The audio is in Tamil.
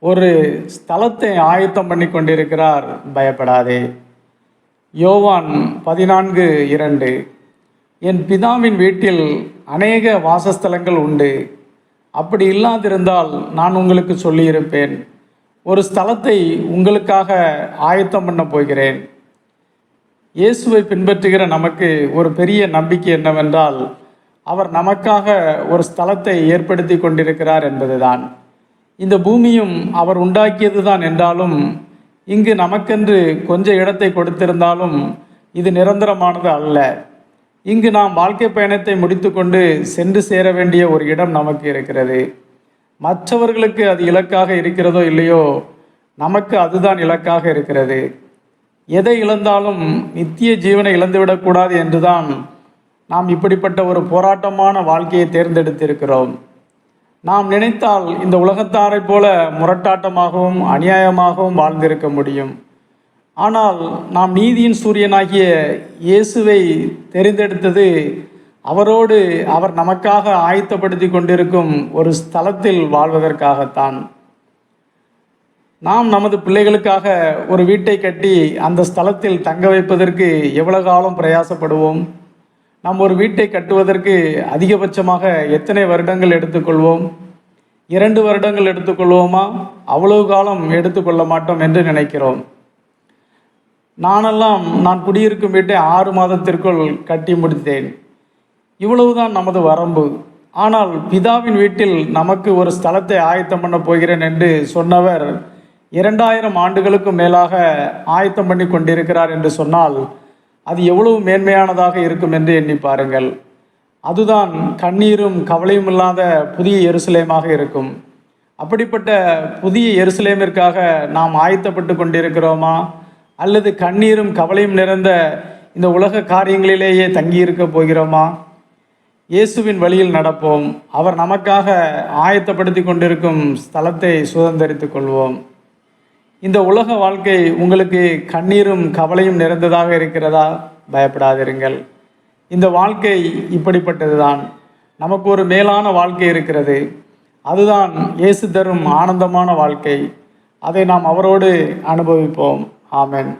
ஒரு ஸ்தலத்தை ஆயத்தம் பண்ணி கொண்டிருக்கிறார் பயப்படாதே. யோவான் பதினான்கு இரண்டு. என் பிதாவின் வீட்டில் அநேக வாசஸ்தலங்கள் உண்டு. அப்படி இல்லாதிருந்தால் நான் உங்களுக்கு சொல்லியிருப்பேன். ஒரு ஸ்தலத்தை உங்களுக்காக ஆயத்தம் பண்ண போகிறேன். இயேசுவை பின்பற்றுகிற நமக்கு ஒரு பெரிய நம்பிக்கை என்னவென்றால் அவர் நமக்காக ஒரு ஸ்தலத்தை ஏற்படுத்தி கொண்டிருக்கிறார் என்பதுதான். இந்த பூமியும் அவர் உண்டாக்கியது தான் என்றாலும் இங்கு நமக்கென்று கொஞ்ச இடத்தை கொடுத்திருந்தாலும் இது நிரந்தரமானது அல்ல. இங்கு நாம் வாழ்க்கை பயணத்தை முடித்துக்கொண்டு சென்று சேர வேண்டிய ஒரு இடம் நமக்கு இருக்கிறது. மற்றவர்களுக்கு அது இலக்காக இருக்கிறதோ இல்லையோ நமக்கு அதுதான் இலக்காக இருக்கிறது. எதை இழந்தாலும் நித்திய ஜீவனை இழந்துவிடக்கூடாது என்றுதான் நாம் இப்படிப்பட்ட ஒரு போராட்டமான வாழ்க்கையை தேர்ந்தெடுத்திருக்கிறோம். நாம் நினைத்தால் இந்த உலகத்தாரைப் போல முரட்டாட்டமாகவும் அநியாயமாகவும் வாழ்ந்திருக்க முடியும். ஆனால் நாம் நீதியின் சூரியனாகிய இயேசுவை தெரிந்தெடுத்தது அவரோடு அவர் நமக்காக ஆயத்தப்படுத்தி கொண்டிருக்கும் ஒரு ஸ்தலத்தில் வாழ்வதற்காகத்தான். நாம் நமது பிள்ளைகளுக்காக ஒரு வீட்டை கட்டி அந்த ஸ்தலத்தில் தங்க வைப்பதற்கு எவ்வளவு காலம் பிரயாசப்படுவோம்? நாம் ஒரு வீட்டை கட்டுவதற்கு அதிகபட்சமாக எத்தனை வருடங்கள் எடுத்துக்கொள்வோம்? இரண்டு வருடங்கள் எடுத்துக்கொள்வோமா? அவ்வளவு காலம் எடுத்துக்கொள்ள மாட்டோம் என்று நினைக்கிறோம். நானெல்லாம் நான் குடியிருக்கும் வீட்டை ஆறு மாதத்திற்குள் கட்டி முடித்தேன். இவ்வளவுதான் நமது வரம்பு. ஆனால் பிதாவின் வீட்டில் நமக்கு ஒரு ஸ்தலத்தை ஆயத்தம் பண்ண போகிறேன் என்று சொன்னவர் இரண்டாயிரம் ஆண்டுகளுக்கும் மேலாக ஆயத்தம் பண்ணி கொண்டிருக்கிறார் என்று சொன்னால் அது எவ்வளவு மேன்மையானதாக இருக்கும் என்று எண்ணி பாருங்கள். அதுதான் கண்ணீரும் கவலையும் இல்லாத புதிய எருசலேமாக இருக்கும். அப்படிப்பட்ட புதிய எருசலேமிற்காக நாம் ஆயத்தப்பட்டு கொண்டிருக்கிறோமா? அல்லது கண்ணீரும் கவலையும் நிறைந்த இந்த உலக காரியங்களிலேயே தங்கியிருக்க போகிறோமா? இயேசுவின் வழியில் நடப்போம். அவர் நமக்காக ஆயத்தப்படுத்தி கொண்டிருக்கும் ஸ்தலத்தை சுதந்திரித்துக் கொள்வோம். இந்த உலக வாழ்க்கை உங்களுக்கு கண்ணீரும் கவலையும் நிறைந்ததாக இருக்கிறதா? பயப்படாதிருங்கள். இந்த வாழ்க்கை இப்படிப்பட்டதுதான். நமக்கு ஒரு மேலான வாழ்க்கை இருக்கிறது. அதுதான் இயேசு தரும் ஆனந்தமான வாழ்க்கை. அதை நாம் அவரோடு அனுபவிப்போம். ஆமேன்.